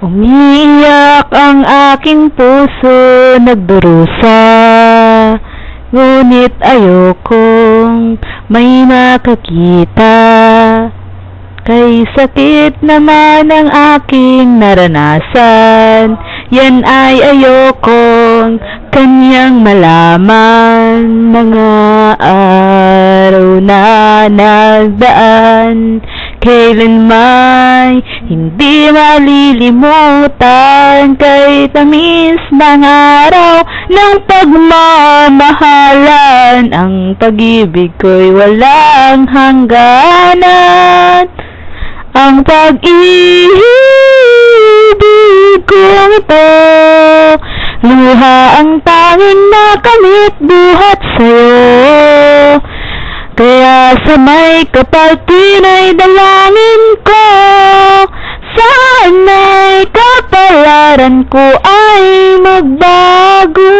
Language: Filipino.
Umiiyak ang aking puso, nagdurusa. Ngunit ayokong may makakita. Kay sakit naman ang aking naranasan Yan ay ayokong kanyang malaman. Mga araw na nagdaan Kailanman hindi malilimutan Kay tamis ng araw ng pagmamahalan. Ang pag-ibig ko'y walang hangganan. Ang pag-ibig kong ito. Luha ang tanging nakamit buhat sa'yo. Kaya sa may kapatid ay dalangin ko ko ay magbago